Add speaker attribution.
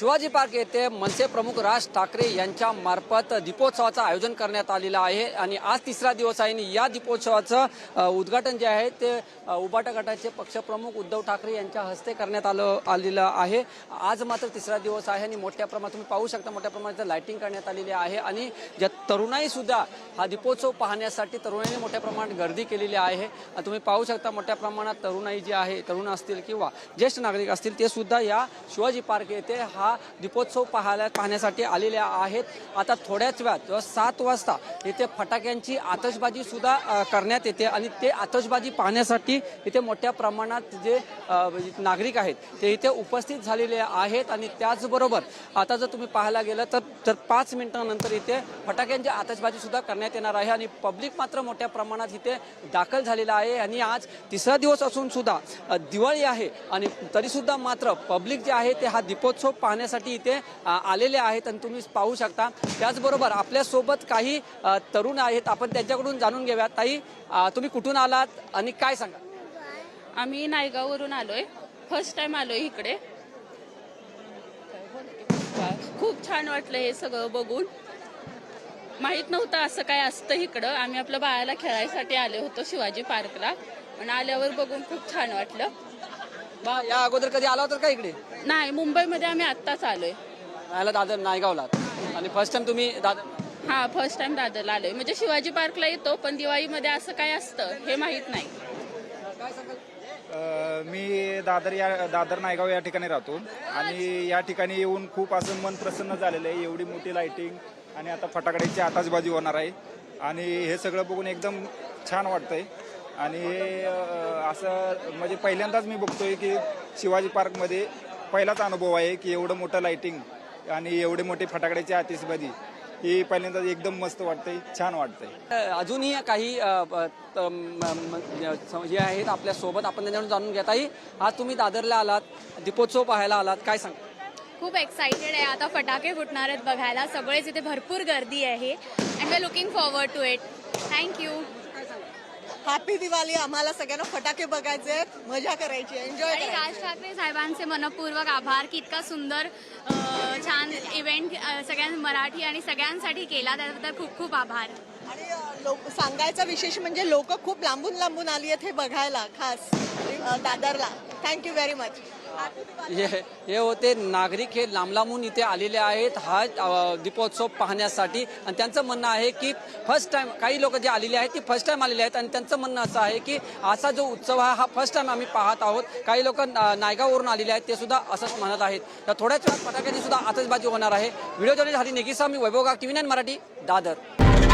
Speaker 1: Shivaji park येथे मनसे प्रमुख राज ठाकरे यांच्या मार्फत दीपोत्सवाचं आयोजन करण्यात आलेलं आहे. आणि आज तिसरा दिवस आहे आणि या दीपोत्सवाचं उद्घाटन जे आहे ते उबाटा गटाचे पक्षप्रमुख उद्धव ठाकरे यांच्या हस्ते करण्यात आलं आलेलं आहे. आज मात्र तिसरा दिवस आहे आणि मोठ्या प्रमाणात तुम्ही पाहू शकता मोठ्या प्रमाणात लायटिंग करण्यात आलेली आहे. आणि ज्या तरुणाईसुद्धा हा दीपोत्सव पाहण्यासाठी तरुणाईने मोठ्या प्रमाणात गर्दी केलेली आहे. तुम्ही पाहू शकता मोठ्या प्रमाणात तरुणाई जी आहे तरुण असतील किंवा ज्येष्ठ नागरिक असतील ते सुद्धा या शिवाजी पार्क येथे हा दीपोत्सव पाहायला पाहण्यासाठी आलेल्या आहेत. आता थोड्याच वेळात किंवा सात वाजता इथे फटाक्यांची आतषबाजी सुद्धा करण्यात येते आणि ते आतषबाजी पाहण्यासाठी इथे मोठ्या प्रमाणात जे नागरिक आहेत ते इथे उपस्थित झालेले आहेत आणि त्याचबरोबर आता जर तुम्ही पाहायला गेलं तर तर पाच मिनिटांनंतर इथे फटाक्यांची आतषबाजी सुद्धा करण्यात येणार आहे आणि पब्लिक मात्र मोठ्या प्रमाणात इथे दाखल झालेला आहे आणि आज तिसरा दिवस असून सुद्धा दिवाळी आहे आणि तरीसुद्धा मात्र पब्लिक जे आहे ते हा दीपोत्सव पाहण्यासाठी इथे आलेले आहेत आणि तुम्ही पाहू शकता. त्याचबरोबर आपल्यासोबत काही तरुण आहेत. आपण त्यांच्याकडून जाणून घेऊया. ताई तुम्ही कुठून आलात आणि काय सांगा
Speaker 2: आम्ही नायगाववरून आलोय. फर्स्ट टाइम आलोय इकडे. खूप छान वाटलं हे सगळं बघून. माहीत नव्हतं असं काय असतं इकडं. आम्ही आपल्या बाळाला खेळायसाठी आलो होतो शिवाजी पार्कला. पण आल्यावर बघून खूप छान वाटलं.
Speaker 1: बा या अगोदर कधी आला होता का इकडे?
Speaker 2: नाही मुंबईमध्ये आम्ही आत्ताच आलोय.
Speaker 1: राहायला दादर नायगावला. आणि फर्स्ट टाइम तुम्ही दादर
Speaker 2: हा फर्स्ट टाइम दादरला आलोय. म्हणजे शिवाजी पार्कला येतो पण दिवाळीमध्ये असं काय असतं हे माहीत नाही.
Speaker 3: अ, मी दादर या दादर नायगाव या ठिकाणी राहतो. आणि या ठिकाणी येऊन खूप असं मन प्रसन्न झालेलं आहे. एवढी मोठी लाइटिंग आणि आता फटाकड्याची आताचबाजी होणार आहे. आणि हे सगळं बघून एकदम छान वाटतंय. आणि हे असं म्हणजे पहिल्यांदाच मी बघतोय की शिवाजी पार्कमध्ये पहिलाच अनुभव आहे की एवढं मोठं लाइटिंग आणि एवढे मोठे फटाकड्याची आतिषबाजी ही पहिल्यांदाच एकदम मस्त वाटतंय छान वाटतंय.
Speaker 1: अजूनही काही जे आहेत आपल्यासोबत आपण त्यांच्याकडून जाणून घेताही. आज तुम्ही दादरला आलात दीपोत्सव पाहायला आलात काय सांगा
Speaker 4: खूप एक्साइटेड आहे. आता फटाके फुटणार आहेत बघायला. सगळेच इथे भरपूर गर्दी आहे. And we are looking forward to it thank you
Speaker 5: happy Diwali आम्हाला सगळ्यांना फटाके बघायचे आहेत मजा करायची. एन्जॉय
Speaker 4: आणि राज ठाकरे साहेबांचे मनपूर्वक आभार की इतका सुंदर अ, छान इव्हेंट अ, सगळ्या मराठी आणि सगळ्यांसाठी केला त्याबद्दल खूप खूप आभार.
Speaker 5: आणि लोक सांगायचा विशेष म्हणजे लोक खूप लांबून लांबून आली आहेत हे बघायला खास दादरला. थँक्यू व्हेरी मच
Speaker 1: हे हे होते नागरिक हे लांब लांबून इथे आलेले आहेत. हा दीपोत्सव पाहण्यासाठी. आणि त्यांचं म्हणणं आहे की फर्स्ट टाइम काही लोक जे आलेले आहेत ती फर्स्ट टाइम आलेले आहेत. आणि त्यांचं म्हणणं असं आहे की असा जो उत्सव आहे हा फर्स्ट टाईम आम्ही पाहत आहोत. काही लोक नायगावरून आलेले आहेत ते सुद्धा असंच म्हणत आहेत. तर थोड्याच वेळात फटाक्याची सुद्धा आतषबाजी होणार आहे. व्हिडिओ जर्नलिस्ट हरी नेगिसा मी वैभव गाग टीव्ही नाईन मराठी दादर.